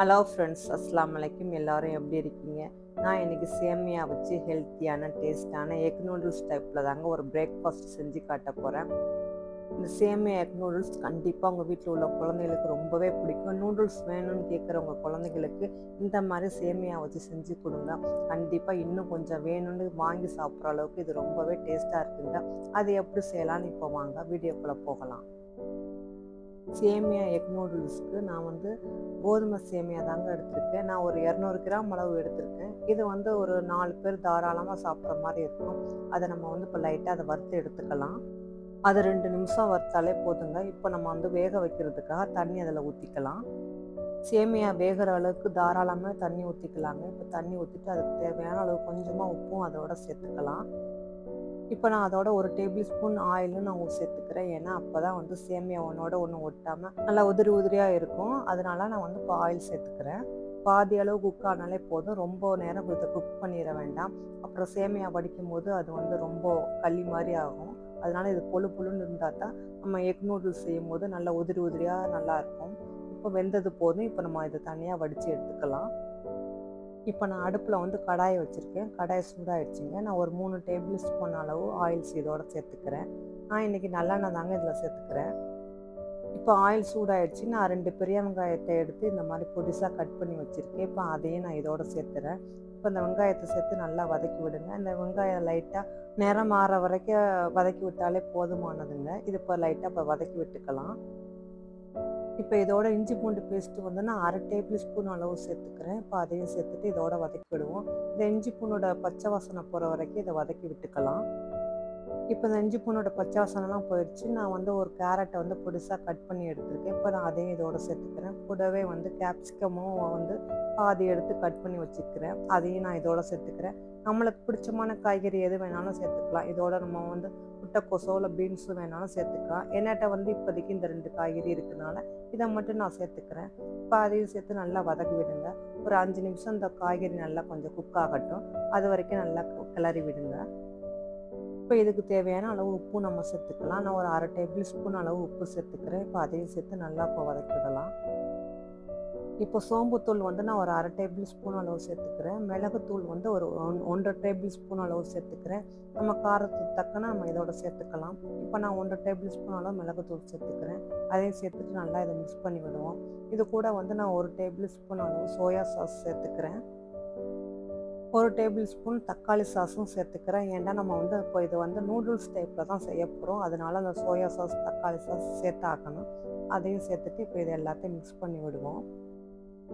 Hello friends அஸ்லாம் வலைக்கும் எல்லாரும் எப்படி இருக்கீங்க? நான் இன்றைக்கி சேமியா வச்சு ஹெல்த்தியான டேஸ்டான எக் நூடுல்ஸ் டைப்பில் தாங்க ஒரு பிரேக்ஃபாஸ்ட் செஞ்சு காட்ட போகிறேன் இந்த சேமியா எக் நூடுல்ஸ் கண்டிப்பாக உங்கள் வீட்டில் உள்ள குழந்தைகளுக்கு ரொம்பவே பிடிக்கும். நூடுல்ஸ் வேணும்னு கேட்குறவங்க குழந்தைகளுக்கு இந்த மாதிரி சேமியா வச்சு செஞ்சு கொடுங்க. கண்டிப்பாக இன்னும் கொஞ்சம் வேணும்னு வாங்கி சாப்பிட்ற அளவுக்கு இது ரொம்பவே டேஸ்ட்டாக இருக்குங்க. அது எப்படி செய்யலாம்னு இப்போ வாங்க வீடியோக்குள்ளே போகலாம். சேமியா எக் நூடுல்ஸ்க்கு நான் வந்து கோதுமை சேமியா தாங்க எடுத்திருக்கேன். நான் ஒரு இரநூறு கிராம் அளவு எடுத்திருக்கேன். இது வந்து ஒரு நாலு பேர் தாராளமாக சாப்பிட்ற மாதிரி இருக்கும். அதை நம்ம வந்து இப்போ லைட்டாக அதை வறுத்து எடுத்துக்கலாம். அது ரெண்டு நிமிஷம் வறுத்தாலே போதுங்க. இப்போ நம்ம வந்து வேக வைக்கிறதுக்காக தண்ணி அதில் ஊற்றிக்கலாம் சேமியா வேகிற அளவுக்கு தாராளமாக தண்ணி ஊற்றிக்கலாங்க இப்போ தண்ணி ஊற்றிட்டு அதுக்கு தேவையான அளவு கொஞ்சமாக உப்பும் அதோட சேர்த்துக்கலாம். இப்போ நான் அதோட ஒரு டேபிள் ஸ்பூன் ஆயிலும் நான் சேர்த்துக்கிறேன். ஏன்னா அப்போ தான் வந்து சேமியா ஒன்றோட ஒன்று ஒட்டாமல் நல்லா உதிரி உதிரியாக இருக்கும். அதனால நான் வந்து இப்போ ஆயில் சேர்த்துக்கிறேன். பாதி அளவு குக் ஆனாலே போதும். ரொம்ப நேரம் இதை குக் பண்ணிட வேண்டாம். அப்புறம் சேமியா வடிக்கும் போது அது வந்து ரொம்ப களி மாதிரி ஆகும். அதனால இது பொழு பொழுன்னு இருந்தால் தான் நம்ம எக் நூடுல்ஸ் செய்யும் போது நல்லா உதிரி உதிரியாக நல்லா இருக்கும். இப்போ வெந்தது போதும். இப்போ நம்ம இதை தனியாக வடித்து எடுத்துக்கலாம். இப்போ நான் அடுப்பில் வந்து கடாயை வச்சுருக்கேன். கடாய் சூடாகிடுச்சிங்க நான் ஒரு மூணு டேபிள் ஸ்பூன் அளவு ஆயில்ஸ் இதோட சேர்த்துக்கிறேன். நான் இன்றைக்கி நல்லெண்ணெய் தாங்க இதில் சேர்த்துக்கிறேன். இப்போ ஆயில் சூடாயிடுச்சு. நான் ரெண்டு பெரிய வெங்காயத்தை எடுத்து இந்த மாதிரி பொடிசாக கட் பண்ணி வச்சுருக்கேன். இப்போ அதையும் நான் இதோட சேர்த்துறேன். இப்போ இந்த வெங்காயத்தை சேர்த்து நல்லா வதக்கி விடுங்க. இந்த வெங்காயம் லைட்டாக நிறம் மாற வரைக்கும் வதக்கி விட்டாலே போதுமானதுங்க. இது இப்போ லைட்டாக இப்போ வதக்கி விட்டுக்கலாம். இப்போ இதோட இஞ்சி பூண்டு பேஸ்ட்டு வந்து நான் அரை டேபிள் ஸ்பூன் அளவு சேர்த்துக்கிறேன். இப்போ அதையும் சேர்த்துட்டு இதோட வதக்கி விடுவோம் இந்த இஞ்சி பூனோட பச்சை வாசனை போகிற வரைக்கும் இதை வதக்கி விட்டுக்கலாம். இப்போ இந்த இஞ்சி பூனோட பச்சை போயிடுச்சு. நான் வந்து ஒரு கேரட்டை வந்து பொடிசாக கட் பண்ணி எடுத்திருக்கேன். இப்போ நான் அதையும் இதோட சேர்த்துக்கிறேன். கூடவே வந்து கேப்சிகமும் வந்து பாதி எடுத்து கட் பண்ணி வச்சுக்கிறேன். அதையும் நான் இதோட சேர்த்துக்கிறேன். நம்மளுக்கு பிடிச்சமான காய்கறி எது வேணாலும் சேர்த்துக்கலாம். இதோட நம்ம வந்து முட்டைக்கோசோ இல்லை பீன்ஸும் வேணாலும் சேர்த்துக்கலாம். என்னட்ட வந்து இப்போதைக்கு இந்த ரெண்டு காய்கறி இருக்கனால இதை மட்டும் நான் சேர்த்துக்கிறேன். இப்போ அதையும் சேர்த்து நல்லா வதக்கி விடுங்க. ஒரு அஞ்சு நிமிஷம் இந்த காய்கறி நல்லா கொஞ்சம் குக் ஆகட்டும். அது வரைக்கும் நல்லா கிளறி விடுங்க. இப்போ இதுக்கு தேவையான அளவு உப்பு நம்ம சேர்த்துக்கலாம். நான் ஒரு அரை டேபிள் ஸ்பூன் அளவு உப்பு சேர்த்துக்கிறேன். இப்போ அதையும் சேர்த்து நல்லா இப்போ வதக்கிடலாம். இப்போ சோம்புத்தூள் வந்து நான் ஒரு அரை டேபிள் ஸ்பூன் அளவு சேர்த்துக்கிறேன். மிளகுத்தூள் வந்து ஒரு ஒன் ஒன்றரை டேபிள் ஸ்பூன் அளவு சேர்த்துக்கிறேன். நம்ம காரத்துக்கு தக்கன நம்ம இதோட சேர்த்துக்கலாம். இப்போ நான் ஒன்றரை டேபிள் ஸ்பூன் அளவு மிளகுத்தூள் சேர்த்துக்கிறேன். அதையும் சேர்த்துட்டு நல்லா இதை மிக்ஸ் பண்ணி விடுவோம் இது கூட வந்து நான் ஒரு டேபிள் ஸ்பூன் அளவு சோயா சாஸ் சேர்த்துக்கிறேன். ஒரு டேபிள் ஸ்பூன் தக்காளி சாஸும் சேர்த்துக்கிறேன். ஏன்னா நம்ம வந்து இப்போ இது வந்து நூடுல்ஸ் டைப்பில் தான் செய்ய போகிறோம் அதனால அந்த சோயா சாஸ் தக்காளி சாஸ் சேர்த்தாக்கணும் அதையும் சேர்த்துட்டு இப்போ இது எல்லாத்தையும் மிக்ஸ் பண்ணி விடுவோம்.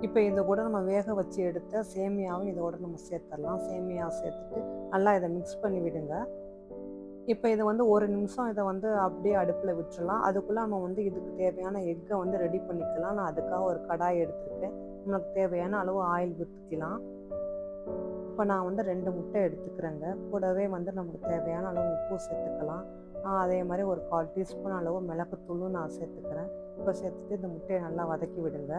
இப்போ இதை கூட நம்ம வேக வச்சு எடுத்த சேமியாவும் இதோட நம்ம சேர்த்துடலாம். சேமியா சேர்த்துட்டு நல்லா இதை மிக்ஸ் பண்ணி விடுங்க. இப்போ இதை வந்து ஒரு நிமிஷம் இதை வந்து அப்படியே அடுப்பில் விட்டுடலாம் அதுக்குள்ளே நம்ம வந்து இதுக்கு தேவையான எக்கை வந்து ரெடி பண்ணிக்கலாம். நான் அதுக்காக ஒரு கடாய் எடுத்துருக்கேன். நமக்கு தேவையான அளவு ஆயில் ஊற்றிக்கலாம் இப்போ நான் வந்து ரெண்டு முட்டை எடுத்துக்கிறேங்க. கூடவே வந்து நமக்கு தேவையான அளவு உப்பு சேர்த்துக்கலாம். அதே மாதிரி ஒரு கால் டீஸ்பூன் அளவு மிளகுத்தூளும் நான் சேர்த்துக்கிறேன். இப்போ சேர்த்துட்டு இந்த முட்டையை நல்லா வதக்கி விடுங்க.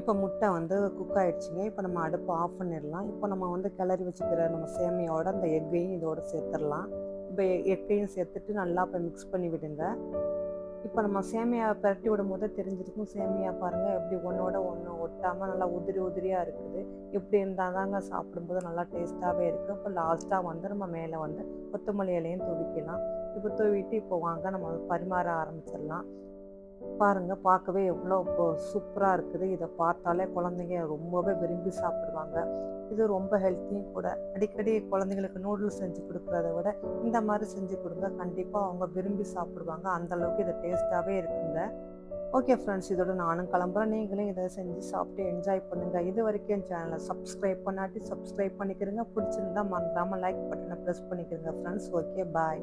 இப்போ முட்டை வந்து குக் ஆகிடுச்சிங்க இப்போ நம்ம அடுப்பு ஆஃப் பண்ணிடலாம். இப்போ நம்ம வந்து கிளறி வச்சுக்கிற நம்ம சேமியோட அந்த எக்கையும் இதோட சேர்த்துடலாம். இப்போ எக்கையும் சேர்த்துட்டு நல்லா இப்போ மிக்ஸ் பண்ணி விடுங்க. இப்போ நம்ம சேமியா பரட்டி விடும் போது தெரிஞ்சிருக்கும் சேமியா பாருங்கள் எப்படி ஒன்றோட ஒன்று ஒட்டாமல் நல்லா உதிரி உதிரியாக இருக்குது. இப்படி இருந்தால் தாங்க சாப்பிடும்போது நல்லா டேஸ்ட்டாகவே இருக்குது இப்போ லாஸ்ட்டாக வந்து நம்ம மேலே வந்து கொத்தமல்லி இலையும் தூவிக்கலாம். இப்போ தூவிட்டு இப்போ வாங்க நம்ம பரிமாற ஆரம்பிச்சிடலாம். பாருங்கள் பார்க்கவே எவ்வளோ சூப்பராக இருக்குது. இதை பார்த்தாலே குழந்தைங்க ரொம்பவே விரும்பி சாப்பிடுவாங்க. இது ரொம்ப ஹெல்த்தியும் கூட. அடிக்கடி குழந்தைங்களுக்கு நூடுல்ஸ் செஞ்சு கொடுக்குறத விட இந்த மாதிரி செஞ்சு கொடுங்க. கண்டிப்பாக அவங்க விரும்பி சாப்பிடுவாங்க. அந்தளவுக்கு இது டேஸ்ட்டாகவே இருக்குங்க. ஓகே ஃப்ரெண்ட்ஸ் இதோட நானும் கிளம்புறேன். நீங்களும் இதை செஞ்சு சாப்பிட்டு என்ஜாய் பண்ணுங்கள் இது வரைக்கும் என் சேனலை சப்ஸ்கிரைப் பண்ணாட்டி சப்ஸ்கிரைப் பண்ணிக்கிறங்க. பிடிச்சிருந்தா மறந்துடாமல் லைக் பட்டனை ப்ரெஸ் பண்ணிக்கிறங்க ஃப்ரெண்ட்ஸ் ஓகே பாய்